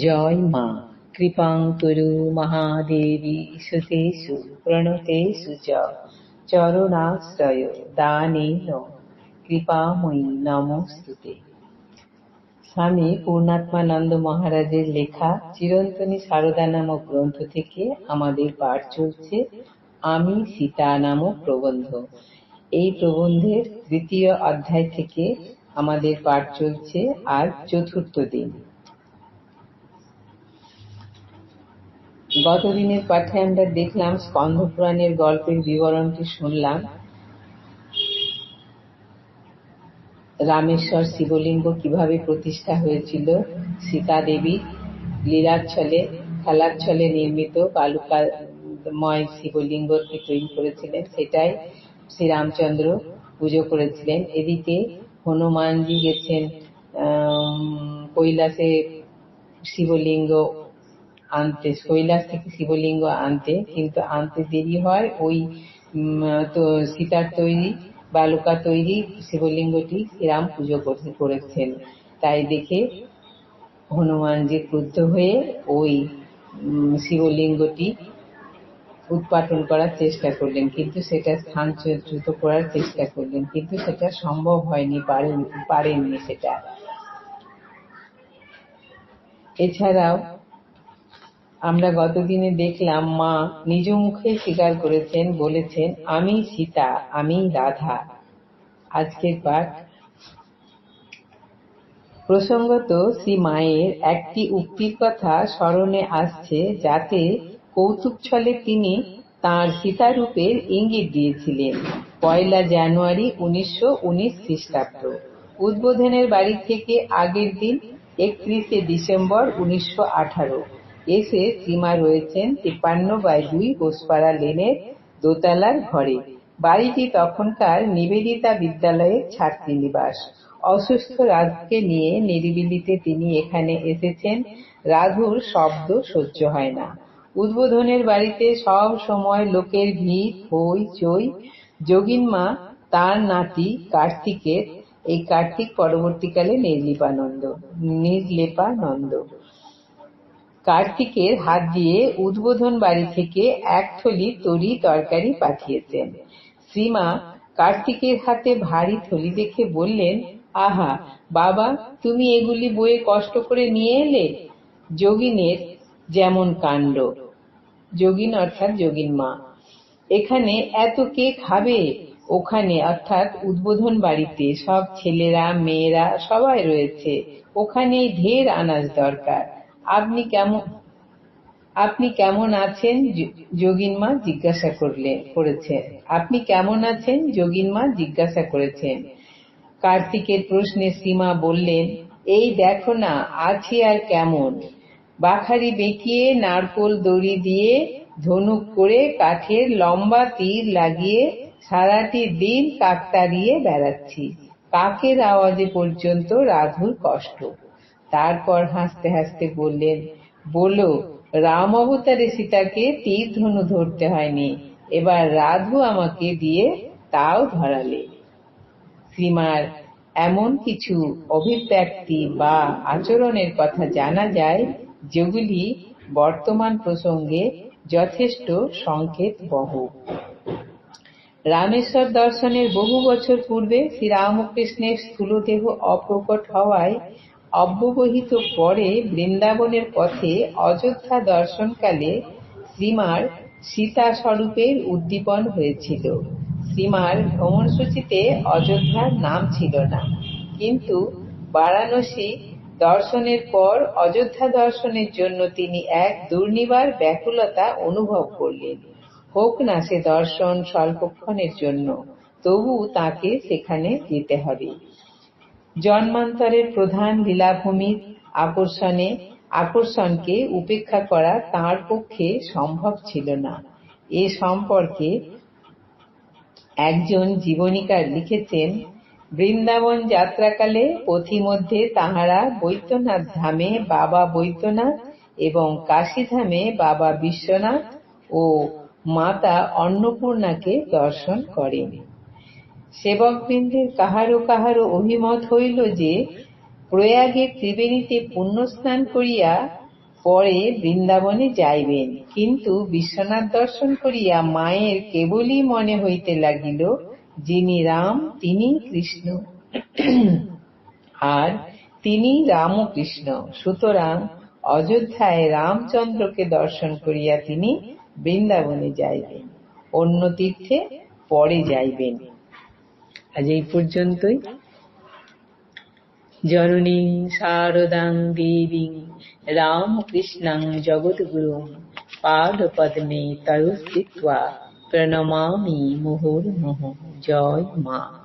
জয় মা। কৃপাং কুরু মহাদেবী। সুতেষু, প্রণতেষু চ। চরণাশ্রয়, দানেন। কৃপাময়ী নমস্তুতে স্বামী পূর্ণাত্মানন্দ মহারাজের লেখা চিরন্তনী সারদা নামক গ্রন্থ থেকে আমাদের পাঠ চলছে, আমি সীতা নামক প্রবন্ধ। এই প্রবন্ধের তৃতীয় অধ্যায় থেকে আমাদের পাঠ চলছে আর চতুর্থ দিন। গতদিনের পাঠে আমরা দেখলাম স্কন্ধ পুরাণের গল্পের বিবরণটি শুনলাম। রামেশ্বর শিবলিঙ্গ কীভাবে প্রতিষ্ঠা হয়েছিল সীতা দেবী লীলার ছলে খেলার ছলে নির্মিত বালুকাময় শিবলিঙ্গকে তৈরি করেছিলেন সেটাই শ্রীরামচন্দ্র পুজো করেছিলেন। এদিকে হনুমানজি গেছেন কৈলাসে শিবলিঙ্গ আনতে, কৈলাস থেকে শিবলিঙ্গ আনতে, কিন্তু আনতে দেরি হয়। ওই তো সীতার তৈরি, বালুকা তৈরি, শিবলিঙ্গটি শ্রীরাম পুজো করেছেন। তাই দেখে হনুমানজি ক্রুদ্ধ হয়ে ওই শিবলিঙ্গটি উৎপাটন করার চেষ্টা করলেন, কিন্তু সেটা স্থান স্থানচ্যুত করার চেষ্টা করলেন, কিন্তু সেটা সম্ভব হয়নি, পারেন, পারেননি সেটা। এছাড়াও আমরা গতদিনে দেখলাম মা নিজ মুখে স্বীকার করেছেন, বলেছেন, আমি সীতা, আমি রাধা। আজকের পাঠ প্রসঙ্গত শ্রী মায়ের একটি উক্তির কথা স্মরণে আসছে যাতে কৌতুক ছলে তিনি তাঁর সীতারূপের ইঙ্গিত দিয়েছিলেন। পয়লা জানুয়ারি উনিশশো উনিশ খ্রিস্টাব্দ। উদ্বোধনের বাড়ি থেকে আগের দিন একত্রিশে ডিসেম্বর উনিশশো আঠারো। এসে সীমা রয়েছেন তিপ্পান্ন বাই দুই ঘোষপাড়া লেনের দোতলার ঘরে। বাড়িটি তখনকার নিবেদিতা বিদ্যালয়ের ছাত্রীনিবাস অসুস্থ রাধুকে নিয়ে নিরিবিলিতে তিনি এখানে এসেছেন। রাধুর শব্দ সহ্য হয় না। উদ্বোধনের বাড়িতে সব সময় লোকের ভিড়, হই চই। যোগিন মা, তার নাতি কার্তিকের, এই কার্তিক পরবর্তীকালে নির্লিপানন্দ, নির্লেপানন্দ। কার্তিকের হাত দিয়ে উদ্বোধন বাড়ি থেকে এক থলি তরি তরকারি পাঠিয়েছেন। শ্রীমা কার্তিকের হাতে ভারী থলি দেখে বললেন, আহা, বাবা, তুমি এগুলি বয়ে কষ্ট করে নিয়ে এলে? যোগিনের যেমন কাণ্ড। যোগিন অর্থাৎ যোগিন মা। এখানে এত কে খাবে? ওখানে অর্থাৎ উদ্বোধন বাড়িতে সব ছেলেরা, মেয়েরা সবাই রয়েছে। ওখানে ঢের আনাজ দরকার। আপনি কেমন আপনি কেমন আছেন? যোগিন মা জিজ্ঞাসা করলে করেছেন। আপনি কেমন আছেন? যোগিন মা জিজ্ঞাসা করেছেন। কার্তিকের প্রশ্নে সীমা বললেন, এই দেখো না, আছি আর কেমন। বাখারি বেঁকিয়ে নারকোল দড়ি দিয়ে ধনুক করে কাঠের লম্বা তীর লাগিয়ে সারাটি দিন কাকতাড়িয়ে বেড়াচ্ছি। কাকের আওয়াজে পর্যন্ত রাধুর কষ্ট। তারপর হাসতে হাসতে বললেন বলো রাম অবতারে সীতাকে তীর ধনু ধরতে হয়নি। এবার রাধু আমাকে দিয়ে তাও ধরালে। শ্রীমার এমন কিছু অভিব্যক্তি বা আচরণের কথা জানা যায় যেগুলি বর্তমান প্রসঙ্গে যথেষ্ট সংকেত বহ রামেশ্বর দর্শনের বহু বছর পূর্বে শ্রীরামকৃষ্ণের স্থূলদেহ অপ্রকট হওয়ায় অব্যবহিত পরে বৃন্দাবনের পথে অযোধ্যা দর্শনকালে শ্রীমার সীতা স্বরূপের উদ্দীপন হয়েছিল। শ্রীমার ভ্রমণসূচিতে অযোধ্যার নাম ছিল না। কিন্তু বারাণসী দর্শনের পর অযোধ্যা দর্শনের জন্য তিনি এক দুর্নিবার ব্যাকুলতা অনুভব করলেন। হোক না সে দর্শন স্বল্পক্ষণের জন্য তবু তাকে সেখানে যেতে হবে। জন্মান্তরের প্রধান লীলাভূমির আকর্ষণে, আকর্ষণকে উপেক্ষা করা তার পক্ষে সম্ভব ছিল না। এ সম্পর্কে একজন জীবনীকার লিখেছেন, বৃন্দাবন যাত্রাকালে পথিমধ্যে তাহারা বৈদ্যনাথ ধামে বাবা বৈদ্যনাথ এবং কাশীধামে বাবা বিশ্বনাথ ও মাতা অন্নপূর্ণাকে দর্শন করেন। সেবকবৃন্দের কাহারো কাহারো অভিমত হইল যে, প্রয়াগে ত্রিবেণীতে পুণ্যস্নান করিয়া পরে বৃন্দাবনে যাইবেন। কিন্তু বিশ্বনাথ দর্শন করিয়া মায়ের কেবলই মনে হইতে লাগিল, যিনি রাম, তিনি কৃষ্ণ। আর তিনি রামকৃষ্ণ সুতরাং অযোধ্যায় রামচন্দ্রকে দর্শন করিয়া তিনি বৃন্দাবনে যাইবেন। অন্য তীর্থে পরে যাইবেন। আজ এই পর্যন্তই। জননী শারদাং দেবী রামকৃষ্ণাং জগদ্গুরু পাদপদ্মে তয়স্থিত্বা প্রণমামি মুহুর্মুহ। জয় মা।